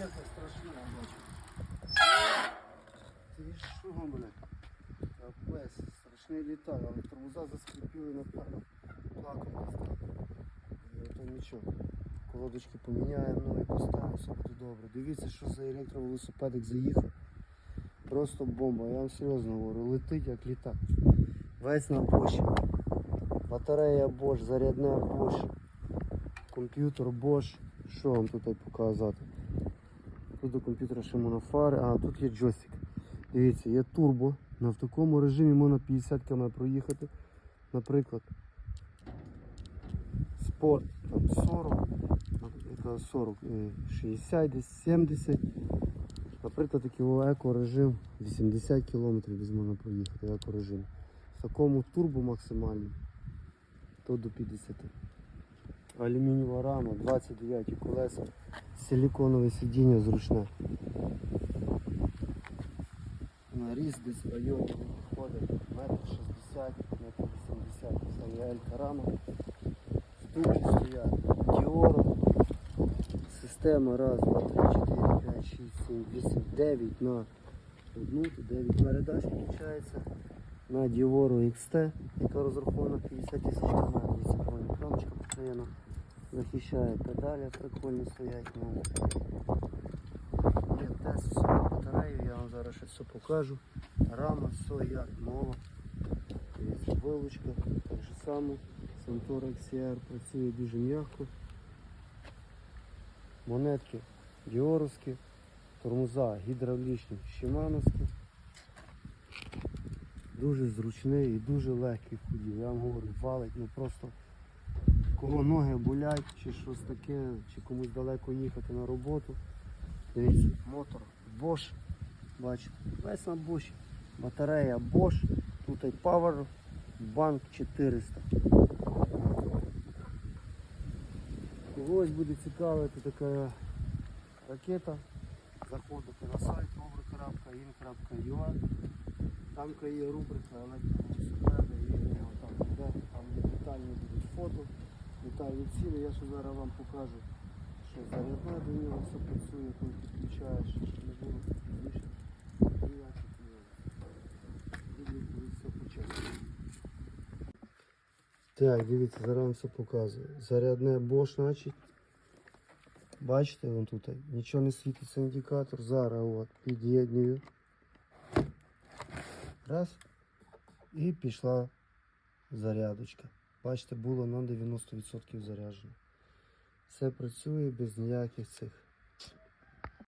ракета страшна, бачу. Ти що, блядь? Капець, страшний літак, але тормоза заскріпили, напевно. Плакав не став. То нічого. Колодочки поміняємо, ну і поставимо, все буде добре. Дивіться, що за електровелосипедик заїхав. Просто бомба, я вам серйозно говорю, летить як літак. Весь на Bosch. Батарея Bosch, зарядне Bosch, комп'ютер Bosch. Що вам тут показати? Тут до комп'ютера ще монофари, а тут є джойстик. Дивіться, є турбо. В такому режимі можна 50 км проїхати. Наприклад, спорт там 40, 40, е, 60, десь 70. Наприклад, такий еко-режим 80 км десь можна проїхати еко-режим. В такому турбо максимальному, то до 50. Алюмінієва рама, 29 колеса, силіконове сидіння зручне. На ріст десь в районі виходить метр 60, метр 80. Це є елька рама. Ступки стоять. Діоро. Система раз, два, три, чотири, п'ять, шість, сім, вісім, дев'ять на одну, то 9 передач виходить. На Діору XT, яка розрахована 50 тисяч км. Захищає педалі, прикольно стоять. Ну. Батарею, я вам зараз ще все покажу. Рама, все як. Дивіться, вилучка, так же само. Сантора XR працює дуже м'яко. Монетки діоровські, тормоза гідравлічні, шимановські. Дуже зручний і дуже легкий в ході. Я вам говорю, валить, ну просто кого ноги болять, чи щось таке, чи комусь далеко їхати на роботу. Дивіться, мотор Bosch, бачите, весь на Bosch. Батарея Bosch, тут і Power Bank 400. Когось буде цікавити така ракета. Заходите на сайт obra.in.ua Там є рубрика електровелосипеди детальні цілі. Я ще зараз вам покажу, що зарядне до нього все працює, коли підключаєш, що не було пізніше. Ніяких не буде все почесно. Так, дивіться, зараз вам все показую. Зарядне Bosch, значить. Бачите, вон тут нічого не світиться індикатор. Зараз от під'єднюю. Раз. І пішла зарядочка. Бачите, було на 90% заряджено. Все працює без ніяких цих